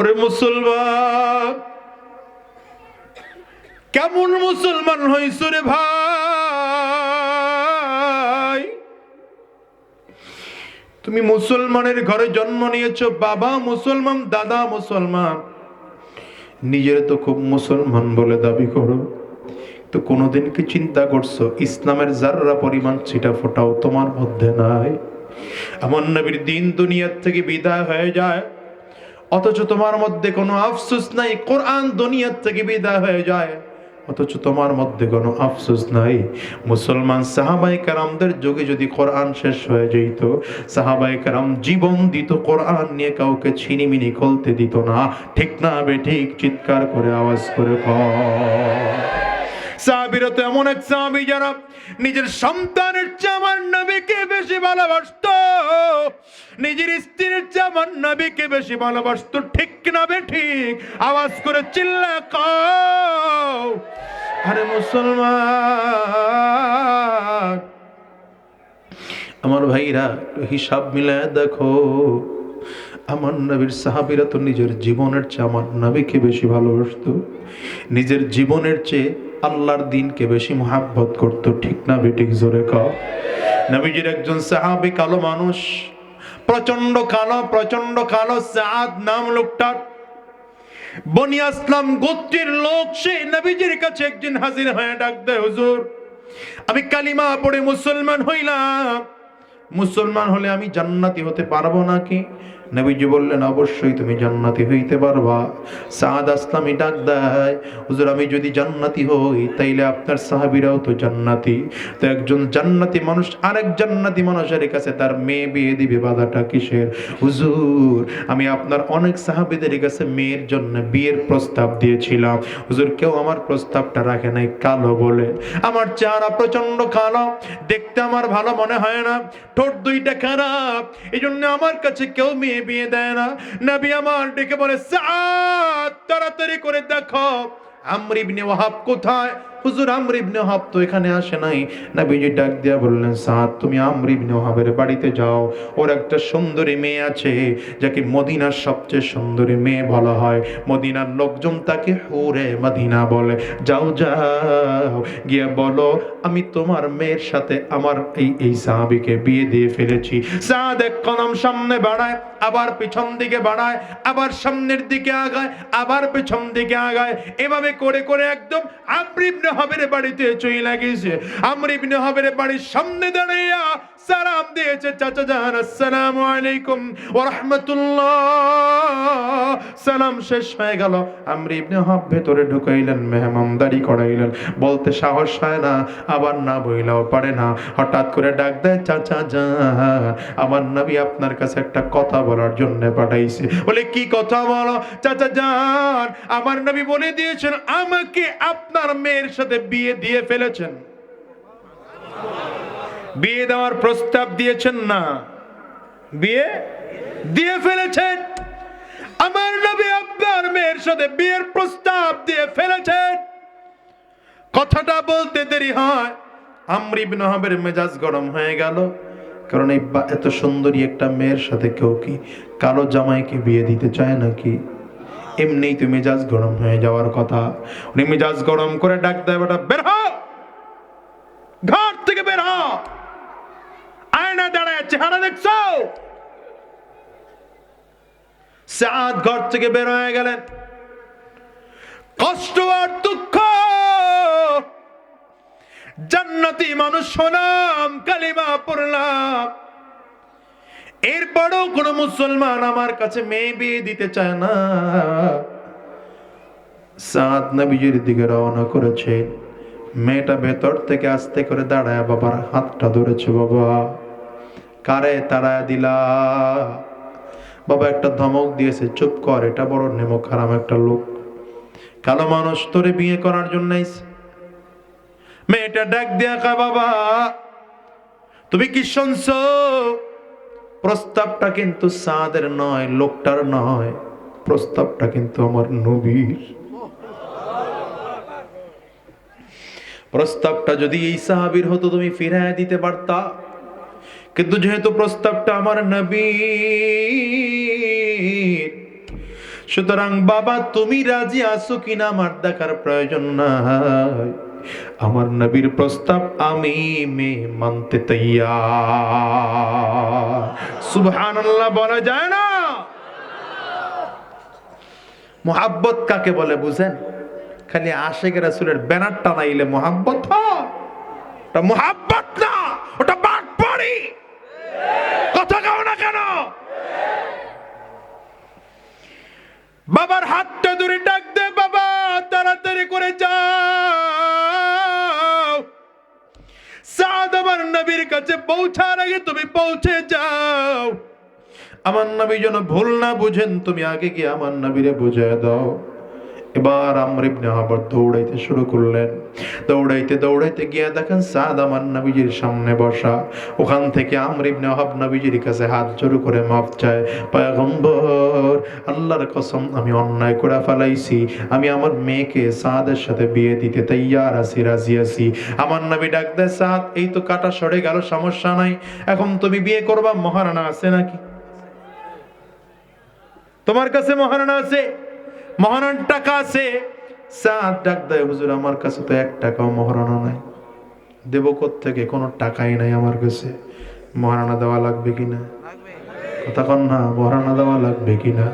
ওরে মুসলমান, কেমন মুসলমান হইছ রে ভাই? তুমি মুসলমানের ঘরে জন্ম নিয়েছো, বাবা মুসলমান, দাদা মুসলমান। নিজের তো খুব মুসলমান বলে দাবি করো। তো কোনোদিন কি চিন্তা করছ, ইসলামের যাররা পরিমাণ ছিটা ফোটাও তোমার মধ্যে নাই। আমার নবীর দিন দুনিয়ার থেকে বিদায় হয়ে যায়। অথচ তোমার মধ্যে কোনো আফসোস নাই, কোরআন দুনিয়ার থেকে বিদায় হয়ে যায়। অথচ তোমার মধ্যে কোনো আফসোস নাই। মুসলমান সাহাবাই কারামদের যুগে যদি কোরআন শেষ হয়ে যেত সাহাবাই কারাম জীবন দিত কোরআন নিয়ে, কাউকে ছিনিমিনি খুলতে দিত না। ঠিক না বে ঠিক, চিৎকার করে আওয়াজ করে কর সাহাবিরা তো এমন এক সাহাবি যারা নিজের সন্তানের চেয়ে আমার নবীকে বেশি ভালোবাসত। নিজের স্ত্রীর চেয়ে আমার নবীকে বেশি ভালোবাসত। ঠিক না বে ঠিক? আওয়াজ করে চিল্লা কও, আরে মুসলমান, আমার ভাইরা হিসাব মিলায় দেখো। আমার নবীর সাহাবিরা তো নিজের জীবনের চেয়ে আমার নবীকে বেশি ভালোবাসতো। নিজের জীবনের চেয়ে আল্লাহর দিনকে বেশি মহাব্বত করত। ঠিক না বেটিক জোরে ক। নবীজির একজন সাহাবি কালো মানুষ প্রচণ্ড কালো প্রচণ্ড কালো, সাদ নাম লোকটার। বনি আসলাম, গোত্রের লোক, সে নবীজির কাছে একদিন হাজির হয়ে ডাক দেয়, হুজুর, আমি কালিমা পড়ে মুসলমান হইলাম। মুসলমান হলে আমি জান্নাতি হতে পারব নাকি? নবীজি বললেন, অবশ্যই তুমি জান্নাতি হইতে পারবা। সাদ আসলামী ডাক দেয়, হুজুর, আমি যদি জান্নাতি হই, তাইলে আপনার সাহাবিরাও তো জান্নাতি। তো একজন জান্নাতি মানুষ, আরেক জান্নাতি মানুষের কাছে তার মেয়ে বিয়ে দিবে, বাধাটা কিসের? হুজুর, আমি আপনার অনেক সাহাবিদের কাছে মেয়ের জন্য বিয়ের প্রস্তাব দিয়েছিলাম। হুজুর, কেউ আমার প্রস্তাবটা রাখে নাই, কালো বলে। আমার চেহারা প্রচণ্ড কালো, দেখতে আমার ভালো মনে হয় না। ঠোঁট দুইটা খারাপ এই জন্য আমার কাছে কেউ মেয়ে বিয়ে দেয় না। নবী আমার ডেকে বলে সাত তাড়াতাড়ি করে দেখো আমরিবনে ওয়াহাব কোথায়? হুজুর আমর ইবনে ওয়াহাব তো এখানে আসে নাই। নবীজি ডাক দিয়া বললেন, সাদ, তুমি আমর ইবনে ওয়াহাবের বাড়িতে যাও। ওর একটা সুন্দরী মেয়ে আছে, যাকে মদিনার সবচেয়ে সুন্দরী মেয়ে বলা হয়। মদিনার লোকজন তাকে হুরে মদিনা বলে। যাও যাও, গিয়ে বলো, আমি তোমার মেয়ের সাথে আমার এই এই সাহাবিকে বিয়ে দিয়ে ফেলেছি। সাদ এক কদম সামনে বাড়ায়, আবার পিছন দিকে বাড়ায়, আবার সামনের দিকে আগায়, আবার পিছন দিকে আগায়। এভাবে করে করে একদম আমরিবনে হবের বাড়িতে চলে গেছে। আমরিবনে হবের বাড়ির সামনে দাঁড়িয়ে সালাম দিয়েছে চাচা জান, আসসালামু আলাইকুম ওয়া রাহমাতুল্লাহ। সালাম শেষ হয়ে গেল। আমরি ইবনে হব ভেতরে ঢুকাইলেন, মেহমানদারি করাইলেন। বলতে সাহস হয় না, আবার না বইলাও পারে না। হঠাৎ করে ডাক দেয়, চাচা জান, আমার নবী আপনার কাছে একটা কথা বলার জন্য পাঠাইছে। বলে, কি কথা বলো? চাচা জান, আমার নবী বলে দিয়েছেন, আমাকে আপনার মেয়ের সাথে বিয়ে দিয়ে ফেলেছেন। বিয়ে দেওয়ার প্রস্তাব দিয়েছেন না। বিয়ে দিয়ে ফেলেছেন। আমার নবী আপনার মেয়ের সাথে বিয়ের প্রস্তাব দিয়ে ফেলেছেন। কথাটা বলতে দেরি হয়। আমরি ইবনে হাবের মেজাজ গরম হয়ে গেল। কারণ এই এত সুন্দরী একটা মেয়ের সাথে কেউ কি কালো জামাইকে বিয়ে দিতে চায় নাকি? এমনিই তো মেজাজ গরম হয়ে যাওয়ার কথা। উনি মেজাজ গরম করে ডাক দেয়, বেটা, বের হ! ঘর থেকে বের হ! আয়না দাঁড়ায়, চেহারা দেখছ? সাদ ঘর থেকে বের হয়ে গেলেন। কষ্ট আর দুঃখ। জান্নাতি মানুষ হলাম, কালিমা পড়লাম। এরপরও কোন মুসলমান আমার কাছে মেয়ে বিয়ে দিতে চায় না। সাদ নবীজির দিকে রওনা করেছে। মেয়েটা ভেতর থেকে আস্তে করে দাঁড়ায়, বাবার হাতটা ধরেছে, বাবা। কারে তাড়ায় দিলা। বাবা একটা ধমক দিয়েছে, চুপ কর, এটা বড় নেমক হারাম একটা লোক। কালো মানুষ তোরে বিয়ে করার জন্য মেয়েটা ডাক দিয়া কা বাবা, তুমি কি শুনছো? প্রস্তাবটা কিন্তু সাদের নয়, লোকটার নয়। প্রস্তাবটা কিন্তু আমার নবীর। প্রস্তাবটা যদি এই সাহাবীর হতো, তুমি ফিরায় দিতে পারতা। কিন্তু যেহেতু প্রস্তাবটা আমার নবীর, সুতরাং বাবা, তুমি রাজি আছো কিনা আমার দেখার প্রয়োজন নাই। আমার নবীর প্রস্তাব আমি মে মানতে তৈয়া সুবহানাল্লাহ বলা যায় না। মোহাব্বত কাকে বলে বুঝেন? খালি আশেখ রাসুলের ব্যানার টানাইলে মোহাব্বত মোহাব্বত না। পড়ি কথা কাও না কেন? বাবার হাতটা ধরে ডাক দে বাবা, তাড়াতাড়ি করে যাও। সাদ আমার নবীর কাছে পৌঁছার আগে তুমি পৌঁছে যাও। আমার নবী যেন ভুল না বুঝেন, তুমি আগে গিয়ে আমার নবীরে বুঝে দাও। এবার আমর ইবনে আবার দৌড়াইতে শুরু করলেন। দৌড়াইতে দৌড়াইতে গিয়ে দেখেন সাদ আমার নবীজির সামনে বসা। ওখান থেকে আমর ইবনে আহাব নবীজির কাছে হাত জোড় করে মাপ চায়, পয়গম্বর, আল্লাহর কসম আমি অন্যায় করে ফেলাইছি। আমি আমার মেয়েকে সাদের সাথে বিয়ে দিতে তৈয়ার আছি, রাজি আছি। আমার নবী ডাক দেয়, সাদ, এই তো কাটা সরে গেল, সমস্যা নাই। এখন তুমি বিয়ে করবা, মহারানা আছে নাকি? তোমার কাছে মহারানা আছে। মহারান টাকা আছে। সাত ডাক দেয় হুজুর আমার কাছে তো এক টাকাও মহরণ নাই। দেব থেকে কোনো টাকাই নাই আমার কাছে। মহারানা দেওয়া লাগবে কিনা? কথা কন না মহারানা দেওয়া লাগবে কিনা?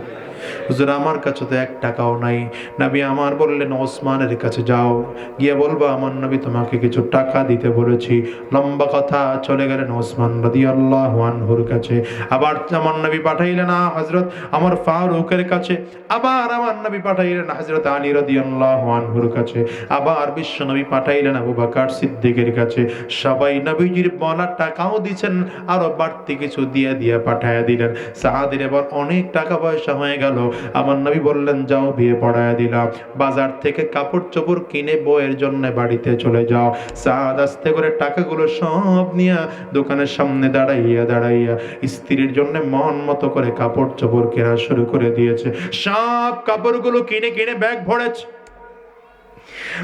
হুজুর, আমার কাছে তো এক টাকাও নাই। নবী আমার বললেন, ওসমানের কাছে যাও। গিয়ে বলব, আমার নবী, তোমাকে কিছু টাকা দিতে বলেছি। লম্বা কথা, চলে গেলেন ওসমান রাদিয়াল্লাহু আনহুর কাছে। আবার আমার নবী পাঠাইলেন হযরত আমার ফারুকের কাছে। আবার আমার নবী পাঠাইলেন, হযরত আলী রাদিয়াল্লাহু আনহুর কাছে। আবার বিশ্ব নবী পাঠাইলেন, আবু বকর সিদ্দিকের কাছে। সবাই নবীজির বলা টাকাও দিচ্ছেন আরও বাড়তি কিছু দিয়ে দিয়ে পাঠায় দিলেন। সাহাদের এবার অনেক টাকা পয়সা হয়ে গেল আমার নবী বললেন, যাও, বিয়ে পড়ায় দিলাম। বাজার থেকে কাপড় চোপড় কিনে বইয়ের জন্য বাড়িতে চলে যাও। সাদ আস্তে করে টাকাগুলো সব নিয়ে দোকানের সামনে দাঁড়াইয়া দাঁড়াইয়া স্ত্রীর জন্য মন মতো করে কাপড় চোপড় কেনা শুরু করে দিয়েছে। সব কাপড়গুলো কিনে কিনে ব্যাগ ভরেছে।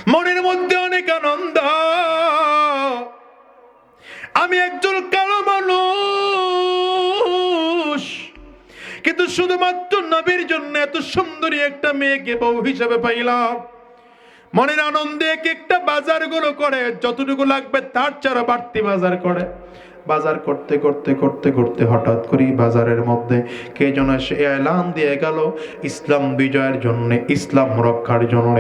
মনের মধ্যে অনেক আনন্দ। আমি একজন কালো মানুষ। কিন্তু শুধুমাত্র নবীর জন্য এত সুন্দরী একটা মেয়েকে বউ হিসেবে পাইলাম। মনের আনন্দে এক একটা বাজারগুলো করে, যতটুকু লাগবে তার ছাড়া বাড়তি বাজার করে। বাজার করতে করতে করতে করতে হঠাৎ করেই বাজারের মধ্যে কে যেন এসে এলান দিয়ে গেল। ইসলাম বিজয়ের জন্য, ইসলাম রক্ষার জন্য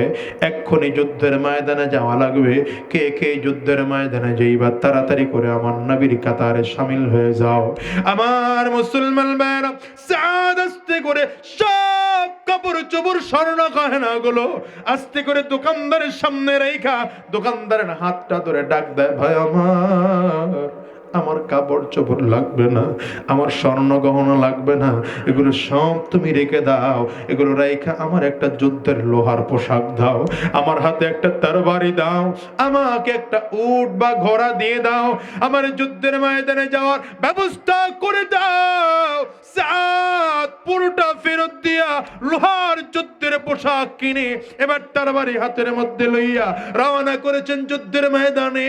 এক্ষুনি যুদ্ধের ময়দানে যাওয়া লাগবে। কে কে যুদ্ধের ময়দানে যেইবা তাড়াতাড়ি করে আমার নবীর কাতারে সামিল হয়ে যাও। আমার মুসলমান ভাইরা সাদ আস্তে করে সব কাপড় চোপড়, স্বর্ণ গহনা গুলো আস্তে করে দোকানদারের সামনে রেখা, দোকানদারের হাতটা ধরে ডাক দেয়, ভাই আমার। আমার কাপড় চোপড় লাগবে না, আমার স্বর্ণ গহনা লাগবে না, এগুলো সব তুমি রেখে দাও, এগুলো রেখা আমার একটা যুদ্ধের লোহার পোশাক দাও, আমার হাতে একটা তরবারি দাও, আমাকে একটা উট বা ঘোড়া দিয়ে দাও, আমার যুদ্ধের ময়দানে যাওয়ার ব্যবস্থা করে দাও, সাত পুরোটা ফেরত দিয়া লোহার যুদ্ধের পোশাক কিনে এবার তরবারি হাতের মধ্যে লইয়া রওনা করেছেন যুদ্ধের ময়দানে।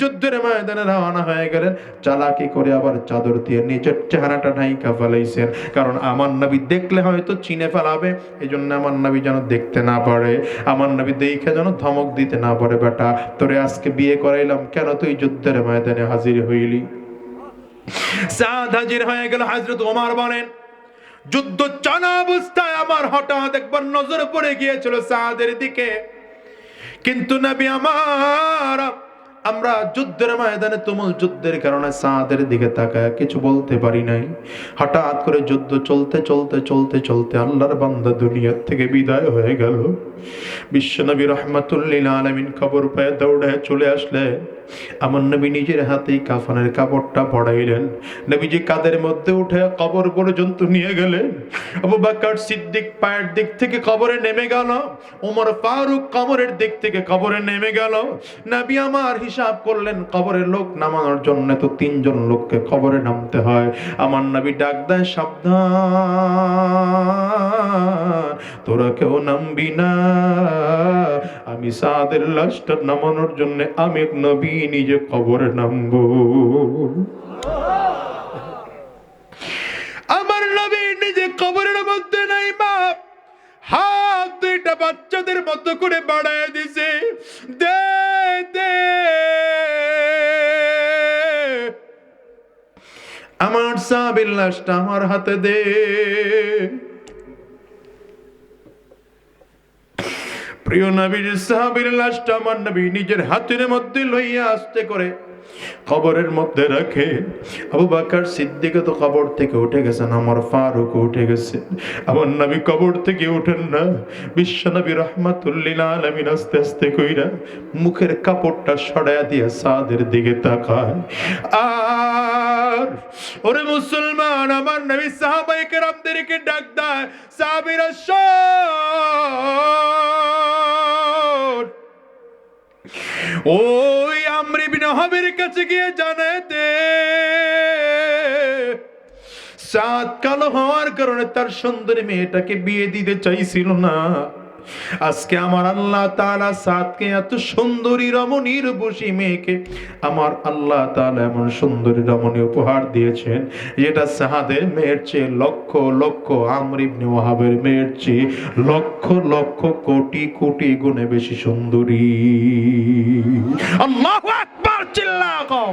যুদ্ধের ময়দানে রওনা হয়ে গেলেন। চালাকি করে আবার চাদর দিয়ে নিজের চেহারাটা ঢাইকা ফেলাইছেন। কারণ আমার নবী দেখলে হয়তো চিনে ফেলাবে এই জন্য আমার নবী যেন দেখতে না পারে। আমার নবী দেখে যেন ধমক দিতে না পারে, বেটা, তোরে আজকে বিয়ে করাইলাম, কেন তুই যুদ্ধের ময়দানে হাজির হইলি? সাদ হাজির হয়ে গেল হাজরত ওমার বলেন যুদ্ধ চানা অবস্থায় আমার হঠাৎ একবার নজর পড়ে গিয়েছিল সাদের দিকে। কিন্তু নবী আমার, আমরা যুদ্ধের ময়দানে তুমুল যুদ্ধের কারণে সাদের দিকে তাকায়, কিছু বলতে পারি নাই। হঠাৎ করে যুদ্ধ চলতে চলতে চলতে চলতে আল্লাহর বান্দা দুনিয়ার থেকে বিদায় হয়ে গেল। বিশ্বনবী রহমাতুল্লিল আলমিন খবর পেয়ে দৌড়ে চলে আসলে আমার নবী নিজের হাতেই কাফনের কাপড়টা পড়াইলেন নবীজি কাদের মধ্যে উঠে কবর পর্যন্ত নিয়ে গেলেন। আবু বাক্কার সিদ্দিক পায়ের দিক থেকে কবরে নেমে গেল। ওমর ফারুক কবরের দিক থেকে কবরে নেমে গেল। নবী আমার হিসাব করলেন, কবরের লোক নামানোর জন্য তো তিনজন লোককে কবরে নামতে হয়। আমার নবী ডাক দেয়, সাবধান, তোরা কেউ নামবি না। আমি সাদের লাশটা নামানোর জন্য আমি নবী নিজে কবরে নামবো। আমার নবী নিজে কবরের মধ্যে নাই বাপ হাত দুইটা বাচ্চাদের মতো করে বাড়ায় দিছে। দে দে। আমার সাবির লাশটা আমার হাতে দে। প্রিয় নবীর সাহাবীর লাশটা আমার নবী নিজের হাতের মধ্যে লইয়া আসতে করে কবরের মধ্যে রাখে। আবু বাকার সিদ্দিকে তো কবর থেকে উঠে গেছেন আমার ফারুক উঠে গেছে। আমার নবী কবর থেকে উঠেন না। বিশ্ব নবী রহমাতুল্লিল আলমিন আস্তে আস্তে কইরা মুখের কাপড়টা সরাইয়া দিয়া সাদের দিকে তাকায়। আর ওরে মুসলমান, আমার নবী সাহাবাই কেরামদেরকে ডাক দেয় সাহাবিরা ওই আমরি বিন হবের কাছে গিয়ে জানাতে সাত কালো হওয়ার কারণে তার সুন্দরী মেয়েটাকে বিয়ে দিতে চাইছিল না। আজকে আমার আল্লাহ তাআলা সাতকে এত সুন্দরী রমণীর বসি মেয়েকে আমার আল্লাহ তাআলা এমন সুন্দরী রমণী উপহার দিয়েছেন, যেটা সাহাদের মেয়ের চেয়ে লক্ষ লক্ষ, আমর ইবনে ওয়াহাবের মেয়ের চেয়ে লক্ষ লক্ষ কোটি কোটি গুণে বেশি সুন্দরী। আল্লাহু আকবার! কও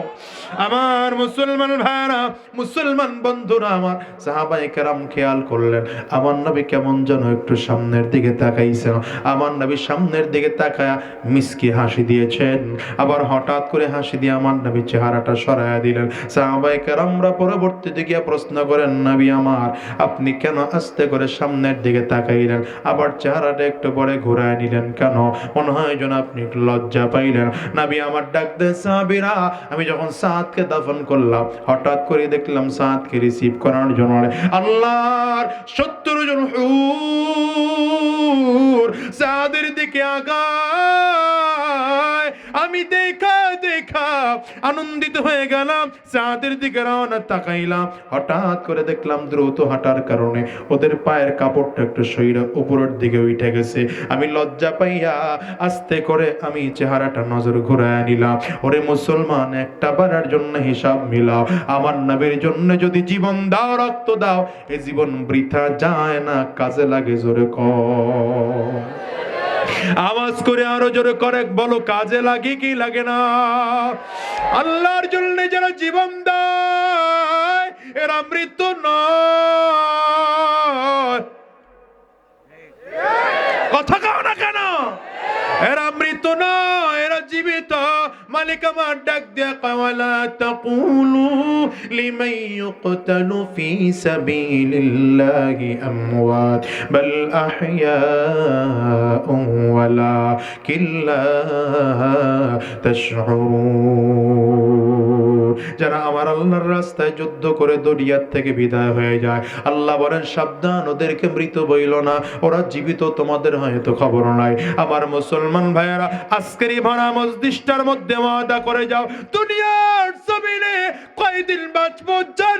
আমার মুসলমান ভাইরা, মুসলমান বন্ধুরা আমার সাহাবাই কেরাম খেয়াল করলেন, আমার নবী কেমন যেন একটু সামনের দিকে তাকাইছেন। আমার নবী সামনের দিকে মিসকি হাসি দিয়েছেন। আবার হঠাৎ করে হাসি দিয়ে আমার নবী চেহারাটা সরাইয়া দিলেন। সাহাবাই কেরামরা পরবর্তীতে গিয়ে প্রশ্ন করেন, নবী আমার, আপনি কেন আস্তে করে সামনের দিকে তাকাইলেন? আবার চেহারাটা একটু পরে ঘুরায় নিলেন কেন? মনে হয় যেন আপনি লজ্জা পাইলেন। নাবি আমার ডাক দে সাহাবিরা আমি যখন সাদকে দাফন করলাম, হঠাৎ করে দেখলাম সাদকে রিসিভ করার জন্য আল্লাহর সত্তর জন সাদের দিকে আগায়। আমি দেখা দেখা। আনন্দিত হয়ে গেলাম সাদের দিকে রওনা তাকাইলাম। হঠাৎ করে দেখলাম দ্রুত হাঁটার কারণে ওদের পায়ের কাপড়টা একটু শরীরে উপরের দিকে উঠে গেছে। আমি লজ্জা পাইয়া আস্তে করে আমি চেহারাটা নজর ঘুরায় নিলাম। ওরে মুসলমান, একটা বারের জন্য হিসাব মিলাও। আমার নবীর জন্য যদি জীবন দাও, রক্ত দাও, এ জীবন বৃথা যায় না, কাজে লাগে জোরে কর। আওয়াজ করে আরও জোরে করে, বলো, কাজে লাগে কি লাগে না? আল্লাহর জন্য যারা জীবন দেয়, এরা মৃত্যু নয়। কথা কাও না কেন? এরা মালিক আমার ডাক দিয়া কাওয়ালা, তাকুলু লিমান ইউকতালু ফি সাবিলিল্লাহি আমওয়াত, বাল আহইয়াউন ওয়ালাকিন লা তাশউরুন যারা আমার আল্লাহর রাস্তায় যুদ্ধ করে দরিয়ার থেকে বিদায় হয়ে যায়, আল্লাহ বলেন, সাবধান, ওদেরকে মৃত বইল না, ওরা জীবিত, তোমাদের হয়তো খবর নাই। আমার মুসলমান ভাইয়েরা, আজকের এই ভাড়া মসজিদটার মধ্যে ওয়াদা করে যাও। দুনিয়ার জমিনে কয়দিন বাঁচবো জানি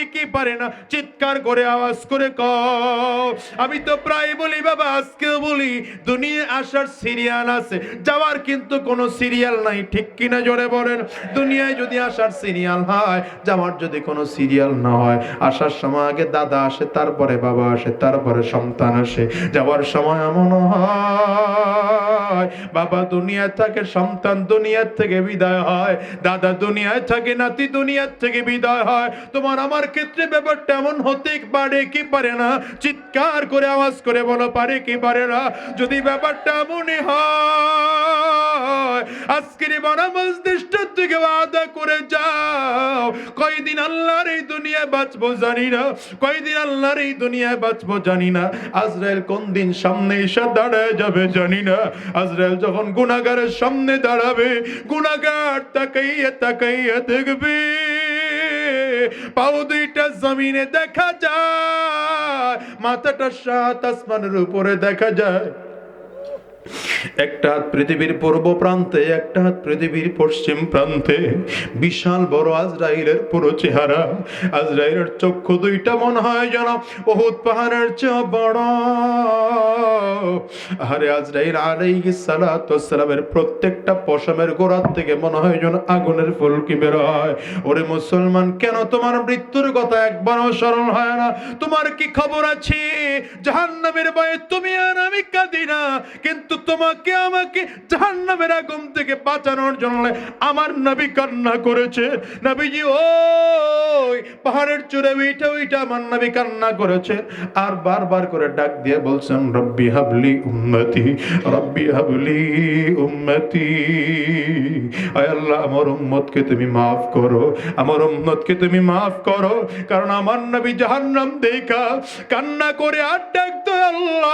পারে কি পারে না? চিৎকার করে আওয়াজ করে কও, আমি তো প্রায় বলি, বাবা, আজকেও বলি, দুনিয়া আসার সিরিয়াল আছে। যাওয়ার কিন্তু কোনো সিরিয়াল নাই, ঠিক কিনা জোরে বলেন? দুনিয়ায় যদি আসার সিরিয়াল হয়, যাওয়ার যদি কোনো সিরিয়াল না হয়, আসার সময় আগে দাদা আসে, তারপরে বাবা আসে, তারপরে সন্তান আসে। যাওয়ার সময় এমন হয়, বাবা দুনিয়া থাকে, সন্তান দুনিয়ার থেকে বিদায় হয়, দাদা দুনিয়ায় থাকে, নাতি দুনিয়ার থেকে বিদায় হয়। তোমার আমার ক্ষেত্রে ব্যাপারটা এমন হতে পারে কি পারে না? চিৎকার করে আওয়াজ করে বলো, পারে কি পারে না? যদি ব্যাপারটা মনে হয়, আজকের বড় মস্তিষ্ক থেকে ওয়াদা করে যাও। কয়দিন আল্লাহর এই দুনিয়ায় বাঁচবো জানি না। কয়দিন আল্লাহর এই দুনিয়ায় বাঁচবো জানি না। আজরাইল কোন দিন সামনে এসে দাঁড়ায় যাবে জানি না। আজরাইল যখন গুনাগারের সামনে দাঁড়াবে গুনাগার তাকাইয়া তাকাইয়া দেখবে। পাও দুইটা জমিনে দেখা যায় মাথাটা সাত আসমানের উপরে দেখা যায়। একটা হাত পৃথিবীর পূর্ব প্রান্তে, একটা হাত পৃথিবীর পশ্চিম প্রান্তে। বিশাল বড় আজরাইলের পুরো চেহারা, আজরাইলের চক্ষু দুইটা মনে হয় যেন বহুত পাহাড়ের চেয়ে বড়। আরে আজরাইল সালামের প্রত্যেকটা পশমের গোড়ার থেকে মনে হয় যেন আগুনের ফুলকি বের হয় ওরে মুসলমান, কেন তোমার মৃত্যুর কথা একবারও স্মরণ হয় না? তোমার কি খবর আছে? জাহান্নামের ভয়ে তুমি আর আমি কাঁদি না। কিন্তু তোমাকে আমাকে জাহান্নামের আগুন থেকে বাঁচানোর জন্য আমার নবী কান্না করেছে। নবীজি, ওই পাহাড়ের চূড়ে উইটা উইটা আমার নবী কান্না করেছে। আর বারবার করে ডাক দিয়ে বলছেন, রব্বি হাবলি উম্মতি, রব্বি হাবলি উম্মতি। আয় আল্লাহ, আমার উম্মতকে তুমি মাফ করো। আমার উম্মতকে তুমি মাফ করো। কারণ আমার নবী জাহান্নাম দেখা। কান্না করে আর ডাকতো আল্লাহ।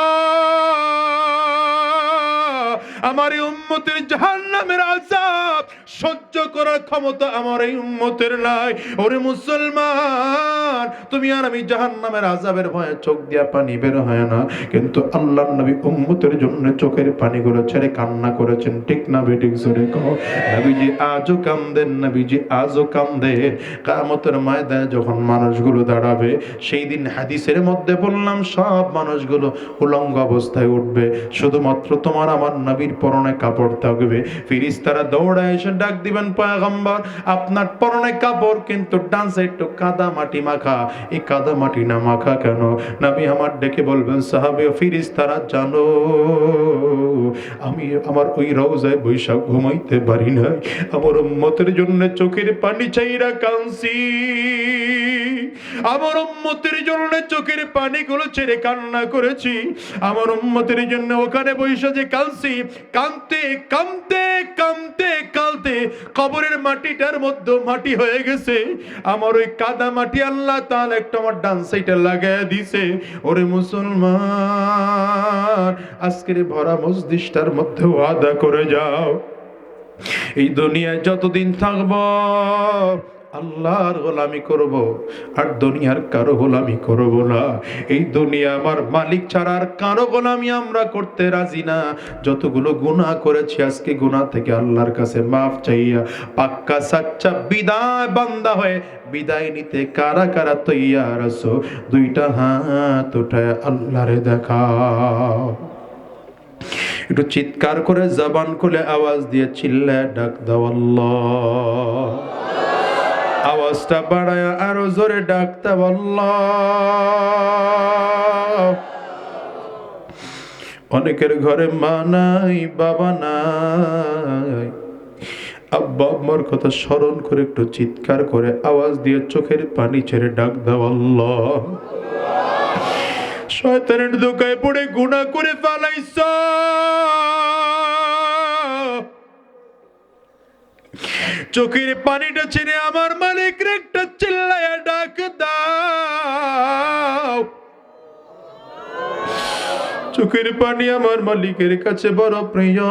আমার এই উম্মতের জাহান্নামের আযাব। সহ্য করার ক্ষমতা আমার এই উম্মতের নাই। ওরে মুসলমান, তুমি আর আমি জাহান্নামের আযাবের ভয়ে চোখ দিয়া পানি বের হয় না। কিন্তু আল্লাহর নবী উম্মতের জন্য চোখের পানিগুলো ছেড়ে কান্না করেছেন। ঠিক না বেঠিক জোরে কও। নবীজি আজও কান্দেন, নবীজি আজও কান্দেন। কামতের ময়দানে যখন মানুষগুলো দাঁড়াবে, সেই দিন হাদিসের মধ্যে বললাম, সব মানুষগুলো উলঙ্গ অবস্থায় উঠবে। শুধুমাত্র তোমার, আমার নবীর পরনে কাপড় থাকবে। ফিরিস্তারা দৌড়ায় এসে ডাক দিবেন, পয়গম্বর, আপনার পরনে কাপড় কিন্তু ডান্সে একটু কাদা মাটি মাখা। এই কাদা মাটি না মাখা কেন? নবী আমার ডেকে বলবেন, সাহাবে ফিরিস্তারা জানো, আমি আমার ওই রওজায় বৈশাখ ঘুমাইতে পারি না আমার উম্মতের জন্য চোখের পানি চাইরা কাঁদছি। আমার উম্মতের জন্য চোখের পানিগুলো ছেড়ে কান্না করেছি। আমার উম্মতের জন্য ওখানে বৈশা যে কাঁদছি, কাঁদতে কাঁদতে কাঁদতে কাঁদতে কবরের মাটিটার মধ্যে মাটি হয়ে গেছে। আমার ওই কাদা মাটি আল্লাহ তাহলে একটা আমার ডান সাইডে লাগাই দিছে। ওরে মুসলমান, আজকের ভরা মসজিদটার মধ্যে ওয়াদা করে যাও। এই দুনিয়ায় যতদিন থাকব আল্লাহর গোলামি করব, আর দুনিয়ার কারও গোলামি করব না। এই দুনিয়া আমার মালিক ছাড়া আর কারও গোলামি আমরা করতে রাজি না। যতগুলো গুনাহ করেছি, আজকে গুনাহ থেকে আল্লাহর কাছে মাফ চাইয়া, পাক্কা সাচ্চা বিদায় বান্দা হয়ে বিদায় নিতে কারা কারা তৈয়ার আছো? দুইটা হাত উঠায় আল্লাহরে দেখাও। একটু চিৎকার করে জবান খুলে আওয়াজ দিয়ে চিল্লা ডাক দাও আল্লাহ। আওয়াজটা বাড়ায় আরও জোরে ডাকতে আল্লাহ অনেকের ঘরে মা নাই, বাবা নাই। আব্বা আম্মার কথা স্মরণ করে একটু চিৎকার করে আওয়াজ দিয়ে চোখের পানি ছেড়ে ডাক দাও আল্লাহ শয়তানের দোকায় পড়ে গুণা করে ফেলাইছ। চোখের পানিটা ছেড়ে আমার মালিক একটা চিল্লায়া ডাক দাও। চোখের পানি আমার মালিকের কাছে বড় প্রিয়।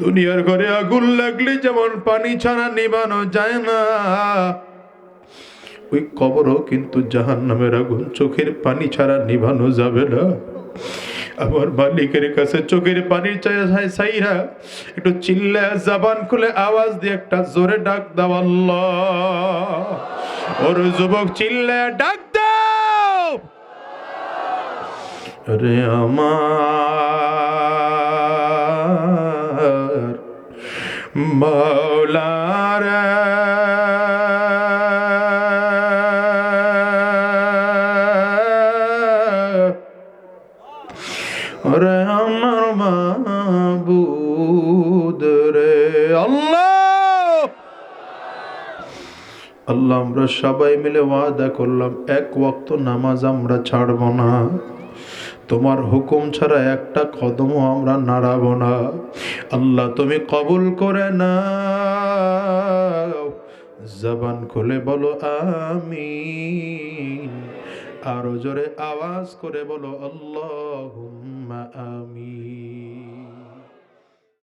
দুনিয়ার ঘরে আগুন লাগলে যেমন পানি ছাড়া নিবানো যায় না। ওই কবরও কিন্তু জাহান নামের আগুন, চোখের পানি ছাড়া নিভানো যাবে না। আমার মালিকের কাছে চোখের পানির চাই সাইরা, একটু চিল্লা জাবান খুলে আওয়াজ দিয়ে একটা জোরে ডাক দাও আল্লাহ। ওর যুবক চিল্লা ডাক দাও! রে আমার মৌলারা রে আমার মাবুদ রে আল্লাহ। আল্লাহ, আমরা সবাই মিলে ওয়াদা করলাম, এক ওয়াক্ত নামাজ আমরা ছাড়ব না। তোমার হুকুম ছাড়া একটা কদমও আমরা নাড়াব না। আল্লাহ, তুমি কবুল করে না জবান খুলে বলো, আমিন। আরও জোরে আওয়াজ করে বলো আল্লাহ আমিন।